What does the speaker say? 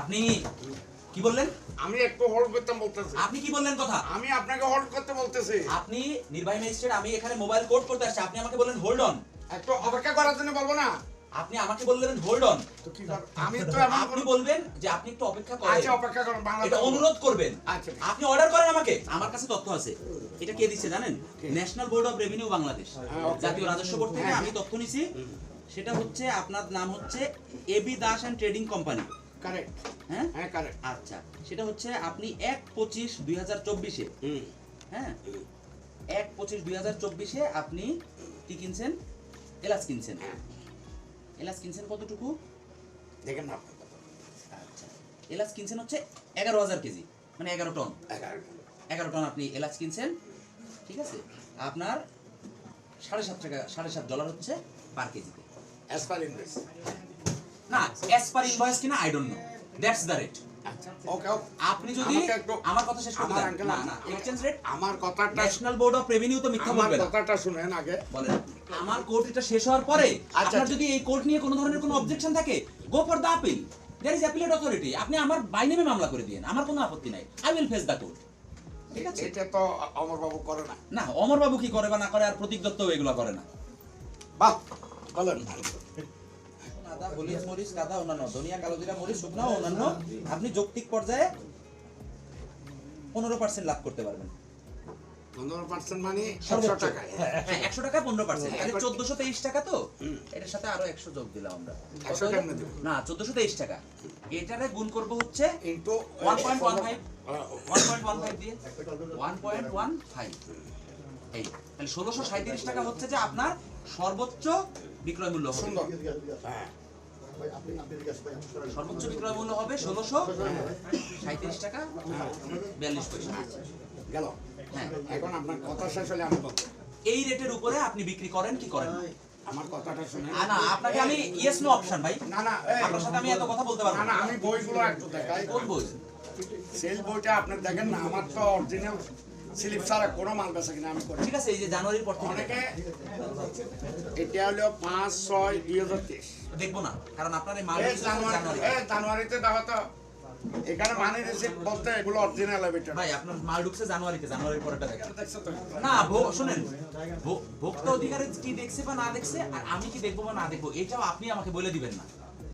আপনি কি বললেন? আমি একটু হোল্ড করতে বলতেছি। আপনি কি বললেন কথা? আমি আপনাকে হোল্ড করতে বলতেছি। আপনি নির্বাহী ম্যাজিস্ট্রেট আমি এখানে মোবাইল কোড করতে আসছি। আপনি আমাকে বললেন হোল্ড অন একটু অপেক্ষা করার জন্য বলব না? আপনি আমাকে বললেন হোল্ড অন? আমি তো আপনি বলবেন যে আপনি একটু অপেক্ষা করেন। আচ্ছা অপেক্ষা করুন এটা অনুরোধ করবেন। আচ্ছা। আপনি অর্ডার করেন আমাকে। আমার কাছে তথ্য আছে। এটা কে দিচ্ছে জানেন? National board of revenue Bangladesh জাতীয় রাজস্ব বোর্ড থেকে আমি তথ্য নিছি। সেটা হচ্ছে আপনার নাম হচ্ছে AB Das and trading company. Correct হ্যাঁ? হ্যাঁ কারেক্ট আচ্ছা সেটা হচ্ছে আপনি এক পঁচিশ দুই হাজার চব্বিশে। হ্যাঁ? এক পঁচিশ দুই হাজার চব্বিশে আপনি কি কিনছেন? এলাচ কিনছেন। হ্যাঁ। এলাচ কিনছেন কতটুকু? দেখেন না আচ্ছা এলাচ কিনছেন হচ্ছে এগারো হাজার কেজি মানে এগারো টন। এগারো এগারো টন আপনি এলাচ কিনছেন ঠিক আছে? আপনার সাড়ে সাত টাকা সাড়ে সাত ডলার হচ্ছে পার কেজিতে। অ্যাজ পার ইনভেস্ট না অ্যাজ পার ইনভয়েস কিনা I don't know that's the rate okay okay আপনি যদি আমার কথা শেষ করতে দেন। না না এক্সচেঞ্জ রেট আমার কথাটা ন্যাশনাল বোর্ড অফ রেভিনিউ তো মিথ্যা বলবে না। কথাটা শুনেন আগে। বলেন। আমার কোর্ট এটা শেষ হওয়ার পরে আপনার। যদি এই কোর্ট নিয়ে কোনো ধরনের কোনো অবজেকশন থাকে go for the appeal there is appellate authority আপনি আমার বাই নেমে মামলা করে দিন আমার কোনো আপত্তি নাই। I will face the court ঠিক আছে? এটা তো অমর বাবু করে না। না অমর বাবু কি করে বা না করে আর প্রতীক দত্ত এগুলো করে না। বাহ! বলেন আদা হলুদ মরিচ কাদা অন্যান্য। ধনিয়া কালো জিরা মরিচ শুকনো অন্যান্য। আপনি যৌক্তিক পর্যায়ে পনেরো পার্সেন্ট লাভ করতে পারবেন। মানে টাকায় হ্যাঁ টাকা হ্যাঁ, তাহলে একবার- চোদ্দশো তেইশ টাকা তো? এটার সাথে আরও যোগ দিলাম আমরা। কত 100 হলো? কেমনে দিব? না টাকা। এটারে গুণ করব হচ্ছে ইন্টু 1.15 ওয়ান পয়েন্ট ওয়ান দিয়ে ওয়ান পয়েন্ট ওয়ান ফাইভ এই তাহলে ষোলোশো সাঁত্রিশ টাকা হচ্ছে যে আপনার সর্বোচ্চ বিক্রয় মূল্য হবে হ্যাঁ। সর্বোচ্চ বিক্রয় মূল্য হবে ষোলোশো। সাঁত্রিশ টাকা। বিয়াল্লিশ পয়সা। গেল। হ্যাঁ। এখন আপনার কথা শেষ হলে আমি এই রেটের উপরে আপনি বিক্রি করেন কি করেন? আমার কথাটা শুনে না আপনাকে আমি ইয়েস নো অপশন ভাই। না না আপনার সাথে আমি এত কথা বলতে পারব না। আমি বইগুলো একটু দেখাই। কোন বই? সেল বইটা আপনি দেখেন না আমার তো অরিজিনাল স্লিপ ছাড়া কোনো মাল বেচা কিনা আমি করি ঠিক আছে এই যে জানুয়ারির পর থেকে অনেকে এটা হলো পাঁচ ছয় দুই হাজার তেইশ। দেখব না কারণ আপনার এই মাল জানুয়ারি জানুয়ারি জানুয়ারিতে। দেখো তো এখানে মানি রিসিপ্ট বলতে এগুলো অরিজিনাল এটা ভাই আপনার মাল ঢুকছে জানুয়ারিতে জানুয়ারির পরেটা দেখেন। না ভো- শুনেন ভোক্তা অধিকারে কি দেখছে বা না দেখছে আর আমি কি দেখব বা না দেখব এটাও আপনি আমাকে বলে দিবেন না।